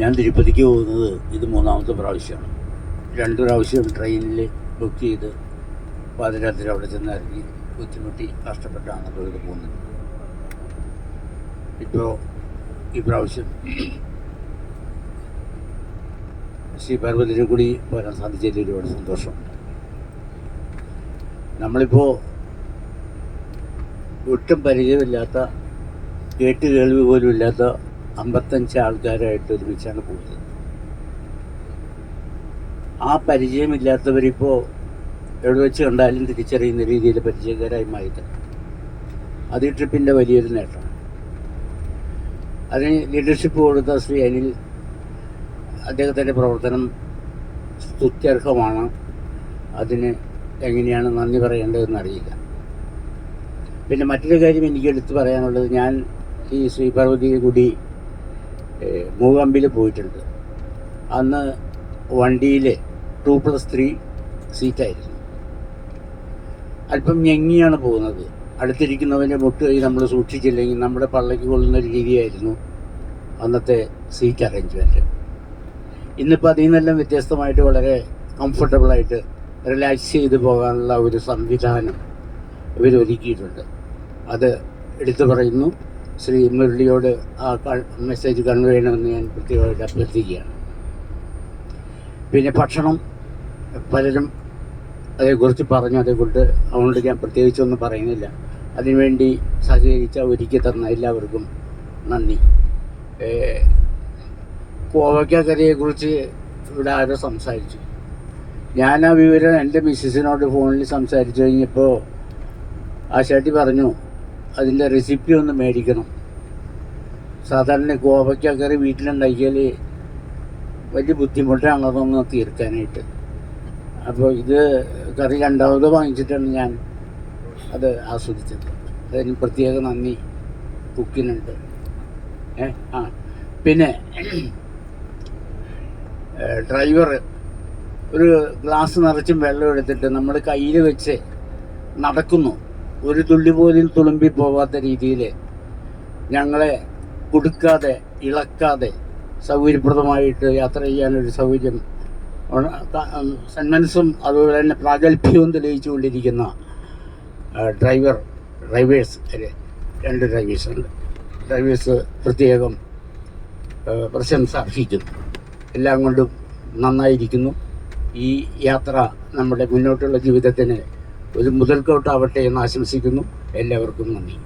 ഞാൻ തിരുപ്പതിക്ക് പോകുന്നത് ഇത് മൂന്നാമത്തെ പ്രാവശ്യമാണ്. രണ്ട് പ്രാവശ്യം ട്രെയിനിൽ ബുക്ക് ചെയ്ത് പാതിരാത്രി അവിടെ ചെന്ന് ഇറങ്ങി ബുദ്ധിമുട്ടി കഷ്ടപ്പെട്ടാണ് തൊഴിൽ പോകുന്നത്. ഇപ്പോൾ ഈ പ്രാവശ്യം ശ്രീ പാർവതിനെ കൂടി വരാൻ സാധിച്ചതിൽ ഒരുപാട് സന്തോഷമുണ്ട്. നമ്മളിപ്പോൾ ഒട്ടും പരിചയമില്ലാത്ത കേട്ട് കേൾവി പോലും ഇല്ലാത്ത അമ്പത്തഞ്ച് ആൾക്കാരായിട്ട് ഒരുമിച്ചാണ് പോയത്. ആ പരിചയമില്ലാത്തവരിപ്പോൾ എവിടെ വെച്ച് കണ്ടാലും തിരിച്ചറിയുന്ന രീതിയിൽ പരിചയക്കാരായി മാറ്റി അത് ഈ ട്രിപ്പിന്റെ വലിയൊരു നേട്ടമാണ്. അതിന് ലീഡർഷിപ്പ് കൊടുത്ത ശ്രീ അനിൽ അദ്ദേഹത്തിന്റെ പ്രവർത്തനം സ്തുത്യർഹമാണ്. അതിന് എങ്ങനെയാണ് നന്ദി പറയേണ്ടതെന്ന് അറിയില്ല. പിന്നെ മറ്റൊരു കാര്യം എനിക്ക് എടുത്തു പറയാനുള്ളത് ഞാൻ ഈ ശ്രീ പാർവതി കൂടി മൂകാമ്പിൽ പോയിട്ടുണ്ട്. അന്ന് വണ്ടിയിൽ ടു പ്ലസ് ത്രീ സീറ്റായിരുന്നു. അല്പം ഞെങ്ങിയാണ് പോകുന്നത്. അടുത്തിരിക്കുന്നവന്റെ മുട്ട് കൈ നമ്മൾ സൂക്ഷിച്ചില്ലെങ്കിൽ നമ്മുടെ പള്ളയ്ക്ക് കൊള്ളുന്ന ഒരു രീതിയായിരുന്നു അന്നത്തെ സീറ്റ് അറേഞ്ച്മെന്റ് ഇന്നിപ്പോൾ അതിൽ നിന്നെല്ലാം വ്യത്യസ്തമായിട്ട് വളരെ കംഫർട്ടബിളായിട്ട് റിലാക്സ് ചെയ്ത് പോകാനുള്ള ഒരു സംവിധാനം ഇവരൊരുക്കിയിട്ടുണ്ട്. അത് എടുത്തു പറയുന്നു. ശ്രീ മുരളിയോട് ആ മെസ്സേജ് കൺവേ ചെയ്യണമെന്ന് ഞാൻ പ്രത്യേകമായിട്ട് അഭ്യർത്ഥിക്കുകയാണ്. പിന്നെ ഭക്ഷണം പലരും അതേക്കുറിച്ച് പറഞ്ഞു അതേക്കുറിച്ച് അതുകൊണ്ട് ഞാൻ പ്രത്യേകിച്ചൊന്നും പറയുന്നില്ല. അതിനുവേണ്ടി സഹകരിച്ച ഒരുക്കി തന്ന എല്ലാവർക്കും നന്ദി. കോവയ്ക്കക്കറിയെക്കുറിച്ച് ഇവിടെ ആരോ സംസാരിച്ചു. ഞാൻ ആ വിവരം എന്റെ മിസ്സിനോട് ഫോണിൽ സംസാരിച്ചു കഴിഞ്ഞപ്പോൾ ആ ചേട്ടി പറഞ്ഞു അതിന്റെ റെസിപ്പി ഒന്ന് മേടിക്കണം. സാധാരണ കോവയ്ക്കക്കറി വീട്ടിലുണ്ടാക്കിയാൽ വലിയ ബുദ്ധിമുട്ടാണ് അതൊന്ന് തീർക്കാനായിട്ട്. അപ്പോൾ ഇത് കറി രണ്ടാമത് വാങ്ങിച്ചിട്ടാണ് ഞാൻ അത് ആസ്വദിച്ചത്. അതിന് പ്രത്യേക നന്ദി. കുക്കിനുണ്ട്. ഏ ആ. പിന്നെ ഡ്രൈവർ ഒരു ഗ്ലാസ് നിറച്ചും വെള്ളം എടുത്തിട്ട് നമ്മൾ കയ്യിൽ വെച്ച് നടക്കുന്നു. ഒരു തുള്ളി പോലും തുളുമ്പി പോവാത്ത രീതിയിൽ ഞങ്ങളെ കൊടുക്കാതെ ഇളക്കാതെ സൗകര്യപ്രദമായിട്ട് യാത്ര ചെയ്യാനൊരു സൗകര്യം സന്മനസ്സും അതുപോലെ തന്നെ പ്രാഗൽഭ്യവും തെളിയിച്ചുകൊണ്ടിരിക്കുന്ന ഡ്രൈവർ ഡ്രൈവേഴ്സ് രണ്ട് ഡ്രൈവേഴ്സുണ്ട്. ഡ്രൈവേഴ്സ് പ്രത്യേകം പ്രശംസ അർഹിക്കുന്നു. എല്ലാം കൊണ്ടും നന്നായിരിക്കുന്നു. ഈ യാത്ര നമ്മുടെ മുന്നോട്ടുള്ള ജീവിതത്തിന് ഒരു മുതൽക്കോട്ടാവട്ടെ എന്ന് ആശംസിക്കുന്നു. എല്ലാവർക്കും നന്ദി.